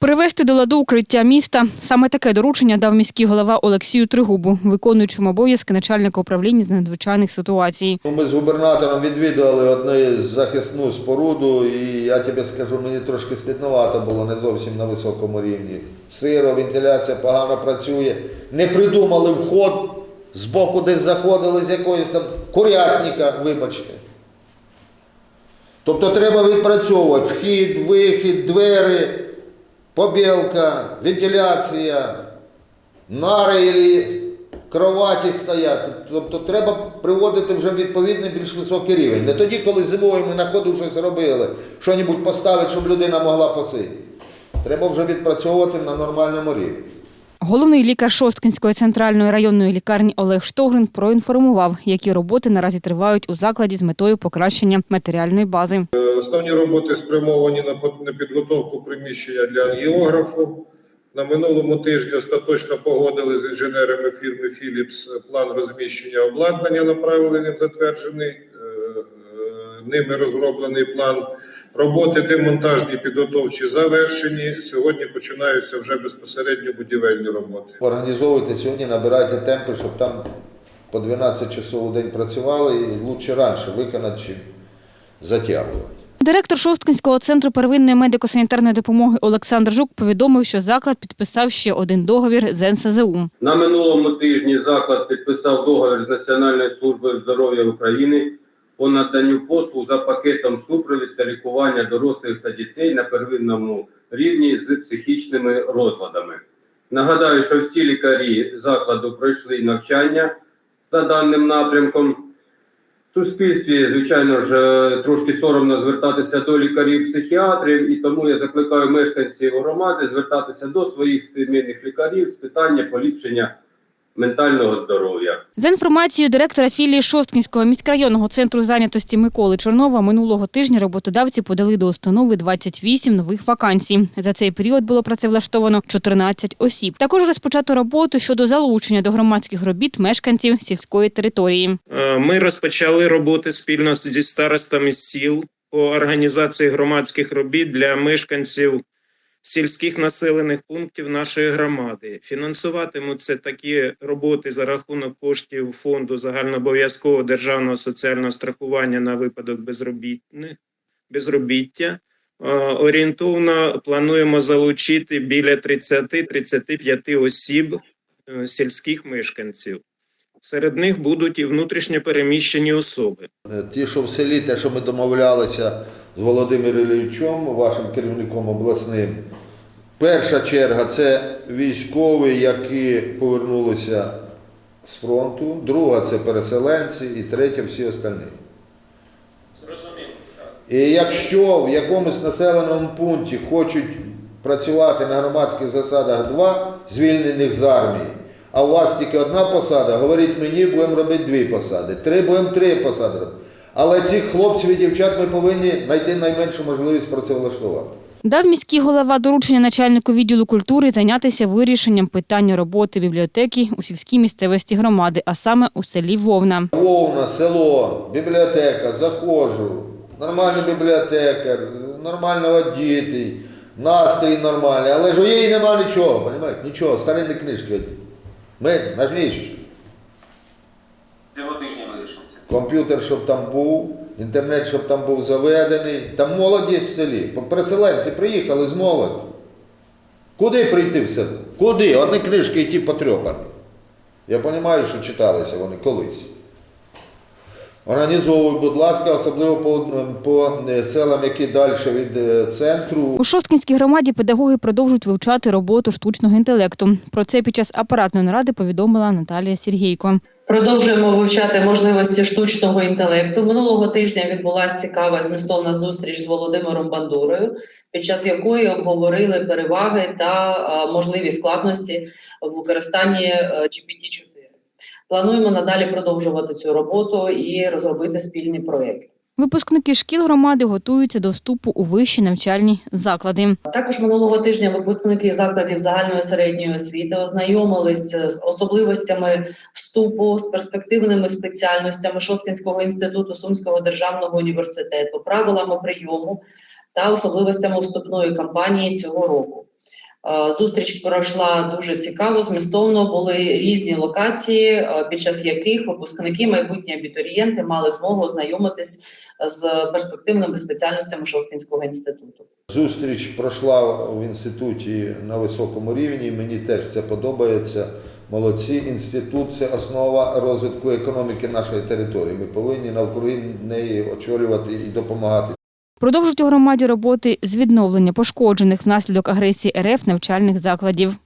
Привести до ладу укриття міста. Саме таке доручення дав міський голова Олексію Тригубу, виконуючому обов'язки начальника управління з надзвичайних ситуацій. Ну, Ми з губернатором відвідували одну захисну споруду, і я тобі скажу, мені трошки стидновато було не зовсім на високому рівні. Сиро, вентиляція погано працює. Не придумали вход з боку, десь заходили з якоїсь там курятника, вибачте. Тобто треба відпрацьовувати вхід, вихід, двері, побілка, вентиляція, нари і кроваті стоять. Тобто треба приводити вже відповідний більш високий рівень. Не тоді, коли зимою ми на ходу щось робили, що-небудь поставити, щоб людина могла посидіти. Треба вже відпрацьовувати на нормальному рівні. Головний лікар Шосткинської центральної районної лікарні Олег Штогрин проінформував, які роботи наразі тривають у закладі з метою покращення матеріальної бази. Основні роботи спрямовані на підготовку приміщення для ангіографу. На минулому тижні остаточно погодили з інженерами фірми Philips план розміщення обладнання, направлений затверджений. Ними розроблений план. Роботи демонтажні підготовчі завершені. Сьогодні починаються вже безпосередньо будівельні роботи. Організовуйте сьогодні, набирайте темпи, щоб там по 12 часов у день працювали і краще раніше виконати, чим затягувати. Директор Шосткинського центру первинної медико-санітарної допомоги Олександр Жук повідомив, що заклад підписав ще один договір з НСЗУ. На минулому тижні заклад підписав договір з Національною службою здоров'я України по наданню послуг за пакетом супровід та лікування дорослих та дітей на первинному рівні з психічними розладами. Нагадаю, що всі лікарі закладу пройшли навчання за даним напрямком. В суспільстві, звичайно ж, е, трошки соромно звертатися до лікарів-психіатрів, і тому я закликаю мешканців громади звертатися до своїх сімейних лікарів з питання поліпшення ментального здоров'я. За інформацією директора філії Шосткінського міськрайонного центру зайнятості Миколи Чернова, минулого тижня роботодавці подали до установи 28 нових вакансій. За цей період було працевлаштовано 14 осіб. Також розпочато роботу щодо залучення до громадських робіт мешканців сільської території. Е, Ми розпочали роботи спільно зі старостами сіл по організації громадських робіт для мешканців сільських населених пунктів нашої громади. Фінансуватимуться такі роботи за рахунок коштів фонду загальнообов'язкового державного соціального страхування на випадок безробітних безробіття. Е, Орієнтовно плануємо залучити біля 30-35 осіб е, сільських мешканців. Серед них будуть і внутрішньо переміщені особи. Ті, що в селі, те, що ми домовлялися з Володимиром Іллічем, вашим керівником обласним. Перша черга це військові, які повернулися з фронту, друга це переселенці, і третя всі остальні. І якщо в якомусь населеному пункті хочуть працювати на громадських засадах два звільнених з армії, а у вас тільки одна посада, говоріть мені, будемо робити дві посади, три будемо три посади робити. Але цих хлопців і дівчат ми повинні знайти найменшу можливість працевлаштувати. Дав міський голова доручення начальнику відділу культури зайнятися вирішенням питання роботи бібліотеки у сільській місцевості громади, а саме у селі Вовна. Вовна, село, бібліотека, заходжу, нормальний бібліотекар, нормально одітий, настрій нормальний, але ж у її нема нічого, розумієте? Нічого, старинні книжки. Ми, навіщо? Цього тижня вирішимо це. Комп'ютер, щоб там був, інтернет, щоб там був заведений. Там молодість в селі. Переселенці приїхали з молоді. Куди прийти в село? Куди? Одні книжки і ті потрьопані. Я розумію, що читалися вони колись. Організовуй, будь ласка, особливо по, по е, селам, які далі від е, центру. У Шосткінській громаді педагоги продовжують вивчати роботу штучного інтелекту. Про це під час апаратної наради повідомила Наталія Сергійко. Продовжуємо вивчати можливості штучного інтелекту. Минулого тижня відбулася цікава змістовна зустріч з Володимиром Бандурою, під час якої обговорили переваги та можливі складності в використанні е, GPT-4. Плануємо надалі продовжувати цю роботу і розробити спільний проєкт. Випускники шкіл громади готуються до вступу у вищі навчальні заклади. Також минулого тижня випускники закладів загальної середньої освіти ознайомились з особливостями вступу з перспективними спеціальностями Шоскінського інституту Сумського державного університету, правилами прийому та особливостями вступної кампанії цього року. Е, Зустріч пройшла дуже цікаво, змістовно були різні локації, е, під час яких випускники, майбутні абітурієнти мали змогу ознайомитись з перспективними спеціальностями Шосткінського інституту. Зустріч пройшла в інституті на високому рівні. Мені теж це подобається. Молодці. Інститут це основа розвитку економіки нашої території. Ми повинні навкруги неї очолювати і допомагати. Продовжують у громаді роботи з відновлення пошкоджених внаслідок агресії РФ навчальних закладів.